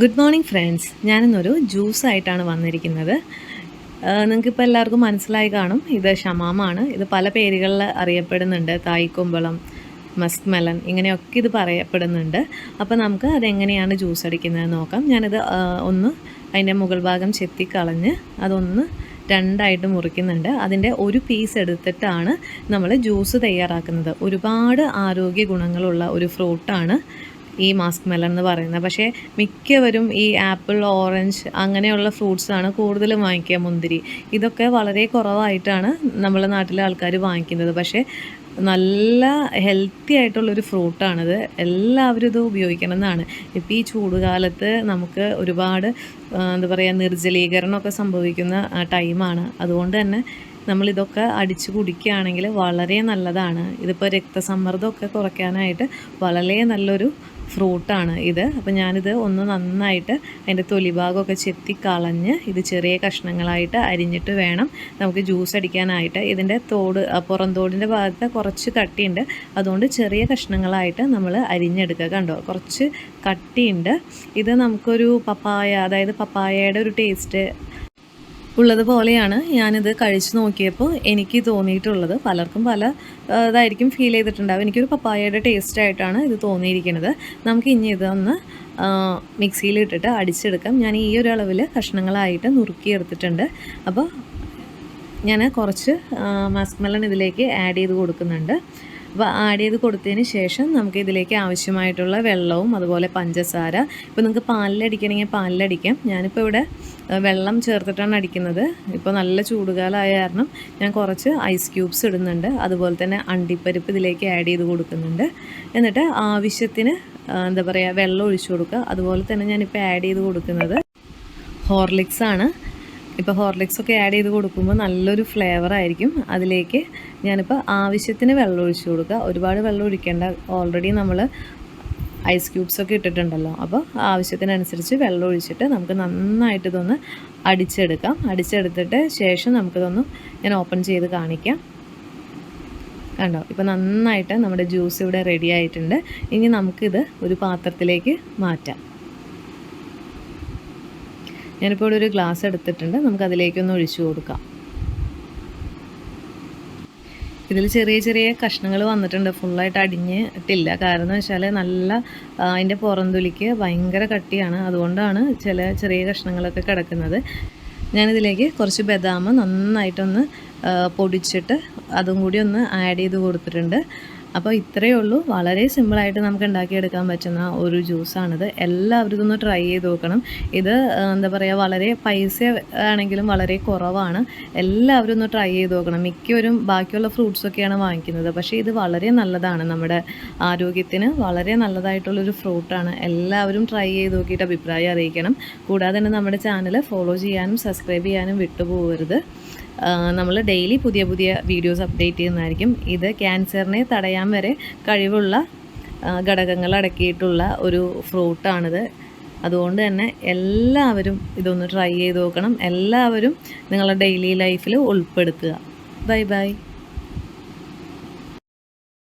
Good morning friends ഞാനിന്നൊരു ജ്യൂസായിട്ടാണ് വന്നിരിക്കുന്നത്. നിങ്ങൾക്കിപ്പോൾ എല്ലാവർക്കും മനസ്സിലായി കാണും. ഇത് ഷമാമാണ്. ഇത് പല പേരുകളിൽ അറിയപ്പെടുന്നുണ്ട്. തായ്ക്കൊമ്പളം മസ്ക് മെലൺ ഇങ്ങനെയൊക്കെ ഇത് പറയപ്പെടുന്നുണ്ട്. അപ്പോൾ നമുക്ക് അതെങ്ങനെയാണ് ജ്യൂസ് അടിക്കുന്നത് നോക്കാം. ഞാനിത് ഒന്ന് അതിന്റെ മുകൾ ഭാഗം ചെത്തിക്കളഞ്ഞ് അതൊന്ന് രണ്ടായിട്ട് മുറിക്കുന്നുണ്ട്. അതിന്റെ ഒരു പീസ് എടുത്തിട്ടാണ് നമ്മൾ ജ്യൂസ് തയ്യാറാക്കുന്നത്. ഒരുപാട് ആരോഗ്യ ഗുണങ്ങളുള്ള ഒരു ഫ്രൂട്ടാണ് ഈ മാസ്ക് മെലൺ എന്ന് പറയുന്നത്. പക്ഷേ മിക്കവരും ഈ ആപ്പിൾ ഓറഞ്ച് അങ്ങനെയുള്ള ഫ്രൂട്ട്സാണ് കൂടുതലും വാങ്ങിക്കുക മുന്തിരി. ഇതൊക്കെ വളരെ കുറവായിട്ടാണ് നമ്മളെ നാട്ടിലെ ആൾക്കാർ വാങ്ങിക്കുന്നത്. പക്ഷേ നല്ല ഹെൽത്തി ആയിട്ടുള്ളൊരു ഫ്രൂട്ടാണിത്. എല്ലാവരും ഇത് ഉപയോഗിക്കണം എന്നാണ് ഇപ്പോൾ ഈ ചൂടുകാലത്ത് നമുക്ക് ഒരുപാട് എന്താ പറയുക നിർജലീകരണമൊക്കെ സംഭവിക്കുന്ന ടൈമാണ്. അതുകൊണ്ട് തന്നെ നമ്മളിതൊക്കെ അടിച്ചു കുടിക്കുകയാണെങ്കിൽ വളരെ നല്ലതാണ്. ഇതിപ്പോൾ രക്തസമ്മർദ്ദമൊക്കെ കുറയ്ക്കാനായിട്ട് വളരെ നല്ലൊരു ഫ്രൂട്ടാണ് ഇത്. അപ്പോൾ ഞാനിത് ഒന്ന് നന്നായിട്ട് അതിന്റെ തൊലിഭാഗമൊക്കെ ചെത്തി കളഞ്ഞ് ഇത് ചെറിയ കഷ്ണങ്ങളായിട്ട് അരിഞ്ഞിട്ട് വേണം നമുക്ക് ജ്യൂസ് അടിക്കാനായിട്ട്. ഇതിന്റെ തോട് പുറം തോടിന്റെ ഭാഗത്ത് കുറച്ച് കട്ടിയുണ്ട്. അതുകൊണ്ട് ചെറിയ കഷ്ണങ്ങളായിട്ട് നമ്മൾ അരിഞ്ഞെടുക്കുക കണ്ടോ? കുറച്ച് കട്ടിയുണ്ട്. ഇത് നമുക്കൊരു പപ്പായ അതായത് പപ്പായയുടെ ഒരു ടേസ്റ്റ് ഉള്ളതുപോലെയാണ് ഞാനിത് കഴിച്ചു നോക്കിയപ്പോൾ എനിക്ക് തോന്നിയിട്ടുള്ളത്. പലർക്കും പല ഇതായിരിക്കും ഫീൽ ചെയ്തിട്ടുണ്ടാവും. എനിക്കൊരു പപ്പായയുടെ ടേസ്റ്റ് ആയിട്ടാണ് ഇത് തോന്നിയിരിക്കുന്നത്. നമുക്ക് ഇനി ഇതൊന്ന് മിക്സിയിലിട്ടിട്ട് അടിച്ചെടുക്കാം. ഞാൻ ഈ ഒരു അളവിൽ കഷ്ണങ്ങളായിട്ട് നുറുക്കിയെടുത്തിട്ടുണ്ട് അപ്പോൾ ഞാൻ കുറച്ച് മസ്മലൺ മെലൺ ഇതിലേക്ക് ആഡ് ചെയ്ത് കൊടുക്കുന്നുണ്ട്. അപ്പോൾ ആഡ് ചെയ്ത് കൊടുത്തതിന് ശേഷം നമുക്ക് ഇതിലേക്ക് ആവശ്യമായിട്ടുള്ള വെള്ളവും അതുപോലെ പഞ്ചസാര. ഇപ്പോൾ നിങ്ങൾക്ക് പാലിലടിക്കണമെങ്കിൽ പാലിലടിക്കാം. ഞാനിപ്പോൾ ഇവിടെ വെള്ളം ചേർത്തിട്ടാണ് അടിക്കുന്നത്. ഇപ്പോൾ നല്ല ചൂടുകാലമായ കാരണം ഞാൻ കുറച്ച് ഐസ് ക്യൂബ്സ് ഇടുന്നുണ്ട്. അതുപോലെ തന്നെ അണ്ടിപ്പരിപ്പ് ഇതിലേക്ക് ആഡ് ചെയ്ത് കൊടുക്കുന്നുണ്ട്. എന്നിട്ട് ആവശ്യത്തിന് എന്താ പറയുക വെള്ളം ഒഴിച്ചു കൊടുക്കുക. അതുപോലെ തന്നെ ഞാനിപ്പോൾ ആഡ് ചെയ്ത് കൊടുക്കുന്നത് ഹോർലിക്സ് ആണ് ഇപ്പോൾ ഹോർലിക്സ് ഒക്കെ ആഡ് ചെയ്ത് കൊടുക്കുമ്പോൾ നല്ലൊരു ഫ്ലേവർ ആയിരിക്കും. അതിലേക്ക് ഞാനിപ്പോൾ ആവശ്യത്തിന് വെള്ളം ഒഴിച്ചു കൊടുക്കുക. ഒരുപാട് വെള്ളം ഒഴിക്കേണ്ട ഓൾറെഡി നമ്മൾ ഐസ് ക്യൂബ്സ് ഒക്കെ ഇട്ടിട്ടുണ്ടല്ലോ. അപ്പോൾ ആവശ്യത്തിനനുസരിച്ച് വെള്ളം ഒഴിച്ചിട്ട് നമുക്ക് നന്നായിട്ട് ഇതൊന്ന് അടിച്ചെടുക്കാം. അടിച്ചെടുത്തിട്ട് ശേഷം നമുക്കിതൊന്ന് ഞാൻ ഓപ്പൺ ചെയ്ത് കാണിക്കാം. കണ്ടോ? ഇപ്പോൾ നന്നായിട്ട് നമ്മുടെ ജ്യൂസ് ഇവിടെ റെഡി ആയിട്ടുണ്ട്. ഇനി നമുക്കിത് ഒരു പാത്രത്തിലേക്ക് മാറ്റാം. ഞാനിപ്പോൾ ഒരു ഗ്ലാസ് എടുത്തിട്ടുണ്ട്. നമുക്ക് അതിലേക്കൊന്ന് ഒഴിച്ചു കൊടുക്കാം. ഇതിൽ ചെറിയ ചെറിയ കഷ്ണങ്ങൾ വന്നിട്ടുണ്ട്. ഫുള്ളായിട്ട് അടിഞ്ഞിട്ടില്ല. കാരണം വെച്ചാൽ നല്ല അതിന്റെ പുറന്തുലിക്ക് ഭയങ്കര കട്ടിയാണ്. അതുകൊണ്ടാണ് ചില ചെറിയ കഷ്ണങ്ങളൊക്കെ കിടക്കുന്നത്. ഞാനിതിലേക്ക് കുറച്ച് ബദാം നന്നായിട്ടൊന്ന് പൊടിച്ചിട്ട് അതും കൂടി ഒന്ന് ആഡ് ചെയ്ത് കൊടുത്തിട്ടുണ്ട്. അപ്പോൾ ഇത്രയേ ഉള്ളൂ. വളരെ സിമ്പിളായിട്ട് നമുക്ക് ഉണ്ടാക്കിയെടുക്കാൻ പറ്റുന്ന ഒരു ജ്യൂസാണിത് എല്ലാവരും ഇതൊന്ന് ട്രൈ ചെയ്ത് നോക്കണം. ഇത് എന്താ പറയുക വളരെ പൈസ ആണെങ്കിലും വളരെ കുറവാണ്. എല്ലാവരും ഒന്ന് ട്രൈ ചെയ്ത് നോക്കണം. മിക്കവരും ബാക്കിയുള്ള ഫ്രൂട്ട്സൊക്കെയാണ് വാങ്ങിക്കുന്നത്. പക്ഷേ ഇത് വളരെ നല്ലതാണ് നമ്മുടെ ആരോഗ്യത്തിന്. വളരെ നല്ലതായിട്ടുള്ളൊരു ഫ്രൂട്ടാണ് എല്ലാവരും ട്രൈ ചെയ്ത് നോക്കിയിട്ട് അഭിപ്രായം അറിയിക്കണം. കൂടാതെ തന്നെ നമ്മുടെ ചാനൽ ഫോളോ ചെയ്യാനും സബ്സ്ക്രൈബ് ചെയ്യാനും വിട്ടുപോകരുത്. നമ്മൾ ഡെയിലി പുതിയ പുതിയ വീഡിയോസ് അപ്ഡേറ്റ് ചെയ്യുന്നതായിരിക്കും. ഇത് ക്യാൻസറിനെ തടയാൻ വരെ കഴിവുള്ള ഘടകങ്ങൾ അടക്കിയിട്ടുള്ള ഒരു ഫ്രൂട്ടാണിത് അതുകൊണ്ട് തന്നെ എല്ലാവരും ഇതൊന്ന് ട്രൈ ചെയ്ത് നോക്കണം. എല്ലാവരും നിങ്ങളുടെ ഡെയിലി ലൈഫിൽ ഉൾപ്പെടുത്തുക. Bye bye